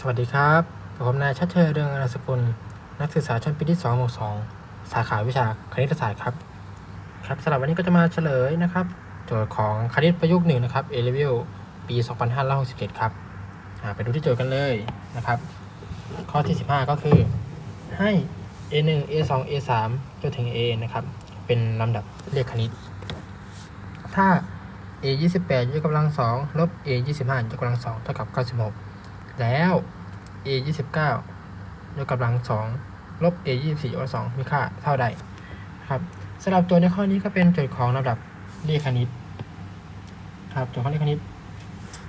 สวัสดีครับผมนายชัดเชยเรืองอรสกุล นักศึกษาชั้นปีที่2หมวก2สาขาวิชาคณิตศาสตร์ครับ ครับสำหรับวันนี้ก็จะมาเฉลยนะครับ โจทย์ของคณิตประยุกต์หนึ่งนะครับ A Level ปี 2567 ครับอ่าไปดูที่โจทย์กันเลยนะครับ ข้อที่ 15 ก็คือ ให้ A1 A2 A3 จนถึง A นะครับ เป็นลำดับเลขคณิต ถ้า a 28ยกกำลัง2ลบ a 25ยกกำลัง2เท่ากับ 96 แล้ว a 29ยกกำลัง2ลบ a 24ยกกำลัง2มีค่าเท่าใดครับสำหรับตัวในข้อนี้ก็เป็นโจทย์ของลำดับเลขคณิต ครับโจทย์ของเลขคณิต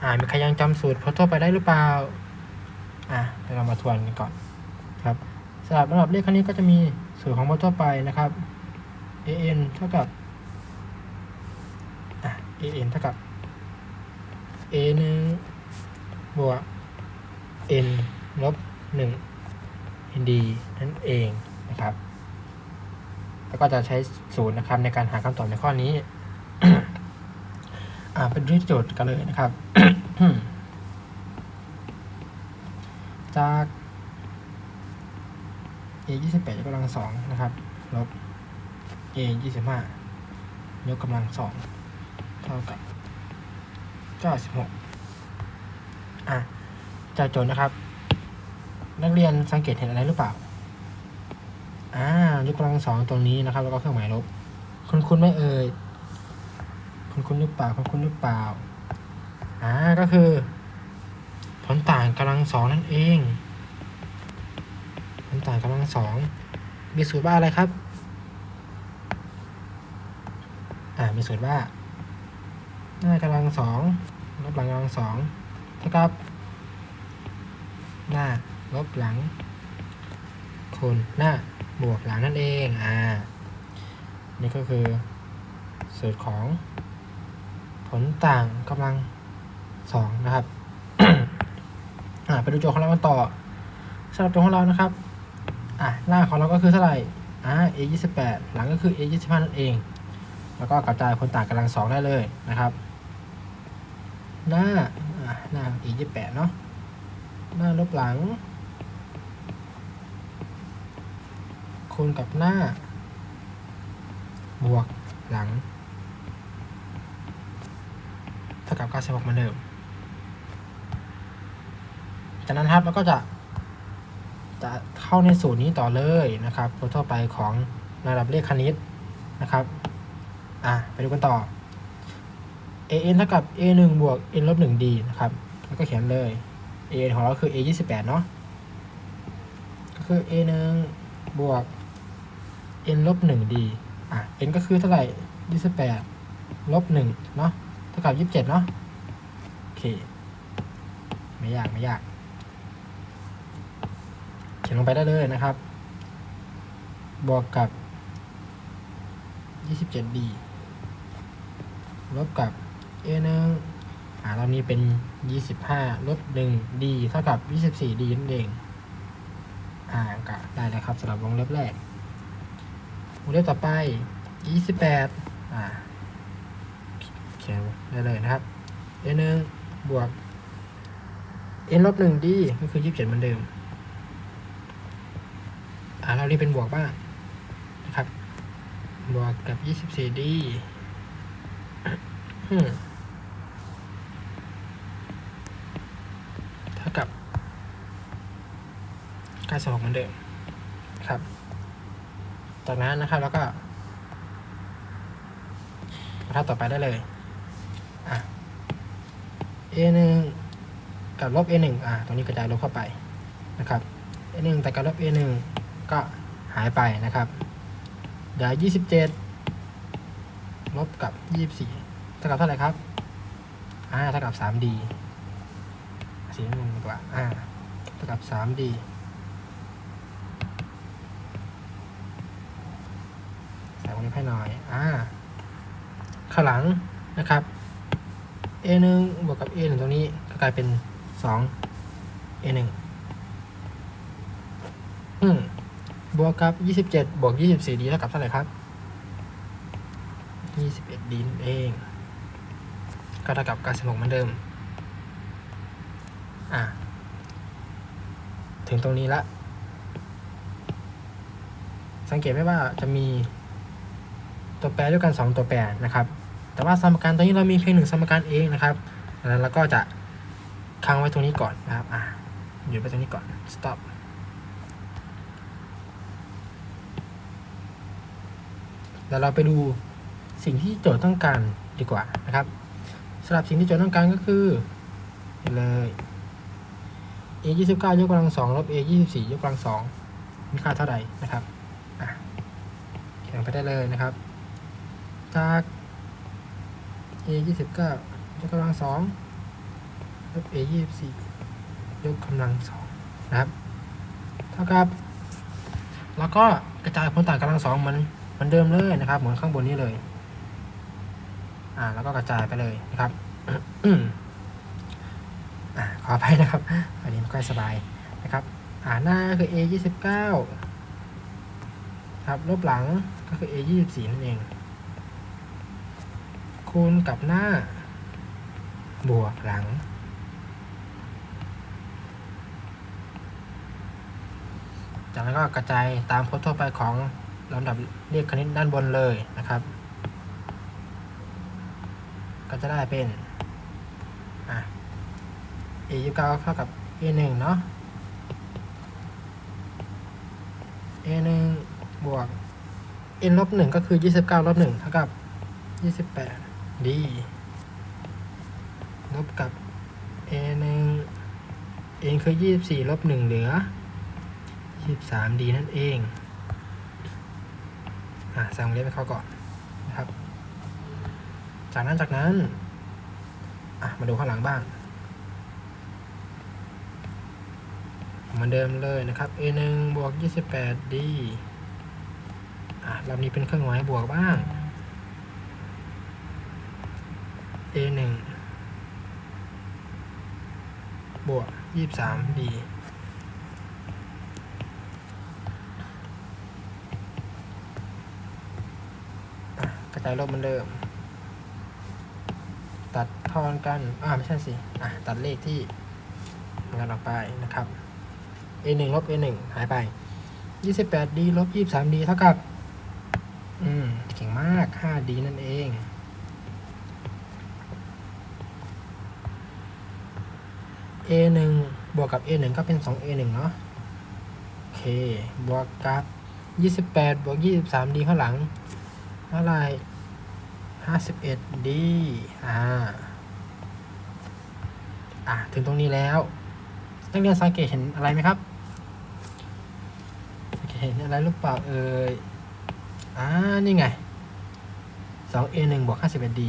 อ่ามีใครยังจำสูตรพอทั่วไปได้หรือเปล่า อ่าเดี๋ยวเรามาทวนกันก่อนครับสำหรับลำดับเลขคณิตก็จะมีสูตรของพอทั่วไปนะครับ a n เท่ากับอะ a n เท่ากับ a หนึ่งบวก n ลบหนึ่ง n d นั่นเองนะครับ แล้วก็จะใช้ศูนย์นะครับในการหาคำตอบในข้อนี้อ่าเป็นที่โจทย์กันเลยนะครับ จาก a ยี่สิบแปดยกกำลังสองนะครับ ลบ a ยี่สิบห้ายกกำลังสองเท่ากับ 96 จากโจทย์นะครับ นักเรียนสังเกตเห็นอะไรหรือเปล่าอ่ายกกำลังสองตรงนี้นะครับ แล้วก็เครื่องหมายลบ คุณคุณไม่เอ่ยคุณคุณหรือเปล่าคุณคุณหรือเปล่าอ่าก็คือ ผลต่างกำลังสองนั่นเอง ผลต่างกำลังสองมีสูตรว่าอะไรครับ อ่ามีสูตรว่าหน้ากำลังสองลบหลังกำลังสองเท่ากับ หน้าลบหลังคูณหน้าบวกหลังนั่นเองอ่านี่ก็คือสูตรของผลต่างกำลังสองนะครับอ่าไปดูโจทย์ของเรากันต่อสำหรับโจทย์ของเรานะครับอะหน้าของเราก็คือเท่าไหร่อ่า a ยี่สิบแปดหลังก็คือ a ยี่สิบห้านั่นเอง แล้วก็กระจายผลต่างกำลังสองได้เลยนะครับ หน้าอะหน้าอียี่แปดเนาะ หน้าลบหลัง คูณกับหน้า บวกหลัง เท่ากับ96เหมือนเดิม จากนั้นครับเราก็จะ จะเข้าในสูตรนี้ต่อเลยนะครับทั่วไปของระดับเลขคณิตนะครับ อะ ไปดูกันต่อ a n เท่ากับ a 1บวก n ลบ1 d นะครับ แล้วก็เขียนเลย a ของเราคือ a 28เนาะก็คือ a 1บวก n ลบ1 d อะ n ก็คือเท่าไหร่28ลบ1เนาะเท่ากับ27เนาะโอเค ไม่ยากไม่ยาก เขียนลงไปได้เลยนะครับ บวกกับ 27d ลบกับ a หนึ่ง อ่ารอบนี้เป็น 25ลบ1 d เท่ากับ 24d นั่นเอง อ่าก็ได้แล้วครับสำหรับวงเล็บแรก วงเล็บต่อไป 28 อ่าเขียนได้เลยนะครับ a หนึ่งบวก n ลบ1 d ก็คือ 27เหมือนเดิม อ่าเรานี้เป็นบวกบ้างนะครับ บวกกับ 24d อืมเท่ากับ 96เหมือนเดิมครับจากนั้นนะครับแล้วก็บรรทัดต่อไปได้เลยอะ a หนึ่งกับลบ a หนึ่งอะตรงนี้กระจายลบเข้าไปนะครับ a หนึ่งแต่กับลบ a หนึ่งก็หายไปนะครับเหลือ27 ลบกับ 24เท่ากับเท่าไหร่ครับอ่าเท่ากับ 3d สีน้ำเงินดีกว่าอ่าเท่ากับ 3d ใส่วงเล็บให้หน่อย อ่า ข้างหลังนะครับ a 1บวกกับ a 1ตรงนี้ก็กลายเป็น2 a 1อืมบวกกับ 27 บวก 24d เท่ากับเท่าไหร่ครับ 21 d นั่นเอง ก็เท่ากับ96เหมือนเดิม อะถึงตรงนี้ละ สังเกตไหมว่าจะมี ตัวแปรด้วยกัน 2 ตัวแปรนะครับ แต่ว่าสมการตัวนี้เรามีเพียงหนึ่งสมการเองนะครับดังนั้นเราก็จะค้างไว้ตรงนี้ก่อนนะครับอะหยุดไปตรงนี้ก่อน stop แล้วเราไปดูสิ่งที่โจทย์ต้องการดีกว่านะครับสำหรับสิ่งที่โจทย์ต้องการก็คือนี่เลย a 29ยกกำลังสองลบ a 24ยกกำลังสองมีค่าเท่าไหร่นะครับอะเขียนไปได้เลยนะครับ จาก a 29ยกกำลังสองลบ a 24ยกกำลังสองนะครับ เท่ากับ แล้วก็กระจายผลต่างกำลังสองเหมือนเหมือนเดิมเลยนะครับ เหมือนข้างบนนี้เลย อ่า แล้วก็กระจายไปเลยนะครับอ่าขออภัยนะครับ อันนี้ไม่ค่อยสบายนะครับ อ่าหน้าคือ a ยี่สิบเก้าครับลบหลังก็คือ a ยี่สิบสี่นั่นเอง คูณกับหน้า บวกหลัง จากนั้นก็กระจายตามโพสต์ทั่วไปของลำดับเรียกคณิตด้านบนเลยนะครับ ก็จะได้เป็น อะ a ยี่สิบเก้าเท่ากับ a หนึ่งเนาะ a หนึ่งบวก n ลบหนึ่งก็คือยี่สิบเก้าลบหนึ่งเท่ากับยี่สิบแปด d ลบกับ a หนึ่ง n คือยี่สิบสี่ลบหนึ่งเหลือยี่สิบสาม d นั่นเอง อะใส่วงเล็บไปเข้าก่อนนะครับ จากนั้นจากนั้น อะ มาดูข้างหลังบ้างเหมือนเดิมเลยนะครับ a 1บวก 28 d อะรอบนี้เป็นเครื่องหมายบวกบ้าง a 1บวก23 d อะกระจายลบเหมือนเดิมตัดทอนกัน อ่าไม่ใช่สิ อะ ตัดเลขที่มันกันออกไปนะครับ a 1ลบ a 1หายไป28 d ลบ23 d เท่ากับ อืม เก่งมาก5 d นั่นเอง a 1บวกกับ a 1ก็เป็น2 a 1เนาะโอเค บวกกับ 28 บวก 23 d ข้างหลังเท่าไหร่51 d อ่าอะถึงตรงนี้แล้วนักเรียนสังเกตเห็นอะไรไหมครับสังเกตเห็นอะไรหรือเปล่าเอ่ยอ่านี่ไง 2a 1บวก 51d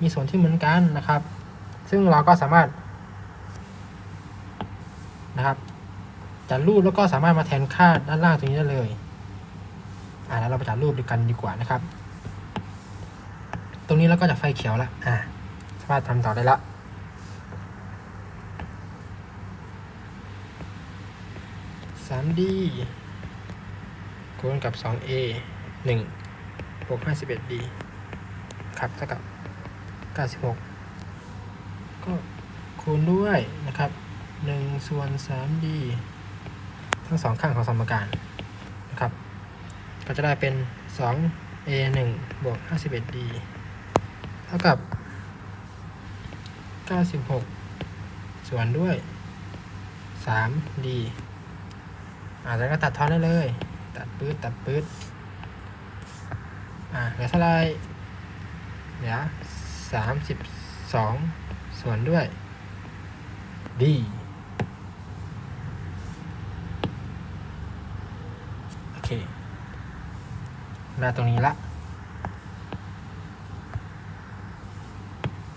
มีส่วนที่เหมือนกันนะครับ ซึ่งเราก็สามารถนะครับจัดรูปแล้วก็สามารถมาแทนค่าด้านล่างตรงนี้ได้เลยอ่าแล้วเราไปจัดรูปด้วยกันดีกว่านะครับ ตรงนี้เราก็จะไฟเขียวแล้วอ่าสามารถทำต่อได้ละ 3D คูณกับ 2A 1บวก 51D ครับเท่ากับ 96 ก็คูณด้วยนะครับ1ส่วน 3D ทั้งสองข้างของสมการนะครับ ก็จะได้เป็น 2A 1บวก 51D เท่ากับ 96 ส่วนด้วย 3D อ่าแล้วก็ตัดทอนได้เลย ตัดปื๊ดตัดปื๊ดอ่าเหลือเท่าไรเหลือสาม ส่วนด้วย d โอเคได้ตรงนี้ละ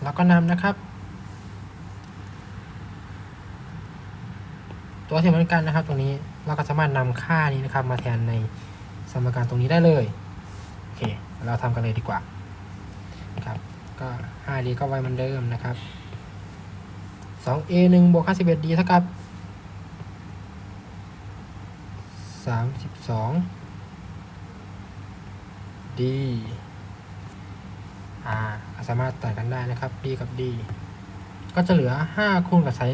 แล้วก็นำนะครับ ตัวที่เหมือนกันนะครับตรงนี้เราก็สามารถนำค่านี้นะครับ มาแทนในสมการตรงนี้ได้เลยโอเค เราทำกันเลยดีกว่าครับก็ 5d ก็ไว้เหมือนเดิมนะครับ 2a 1บวก 51d เท่ากับ 32 d อ่าสามารถตัดกันได้นะครับ d กับ d ก็จะเหลือ 5 คูณกับ32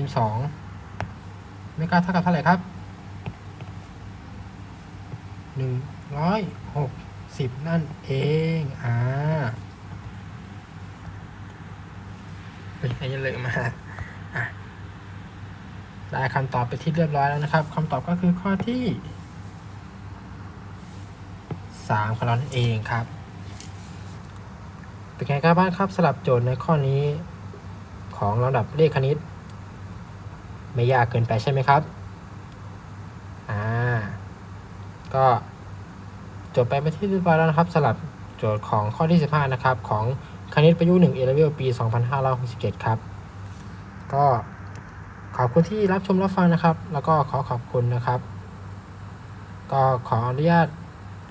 เมกาเท่ากับเท่าไหร่ครับหนึ่งร้อยหกสิบนั่นเองอ่าเฮ้ยอันนี้เลยมา ได้คำตอบไปที่เรียบร้อยแล้วนะครับคำตอบก็คือข้อที่สามของเรานั่นเองครับ เป็นไงครับบ้างครับสลับโจทย์ในข้อนี้ของลำดับเลขคณิต ไม่ยากเกินไปใช่ไหมครับ อ่า ก็จบไปเป็นที่เรียบร้อยแล้วนะครับสลับโจทย์ของข้อที่ 15 นะครับ ของคณิตประยุกต์1 A Level ปี 2567 ครับ ก็ ขอบคุณที่รับชมรับฟังนะครับ แล้วก็ขอขอบคุณนะครับ ก็ขออนุญาต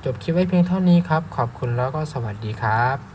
จบคลิปไว้เพียงเท่านี้ครับ ขอบคุณแล้วก็สวัสดีครับ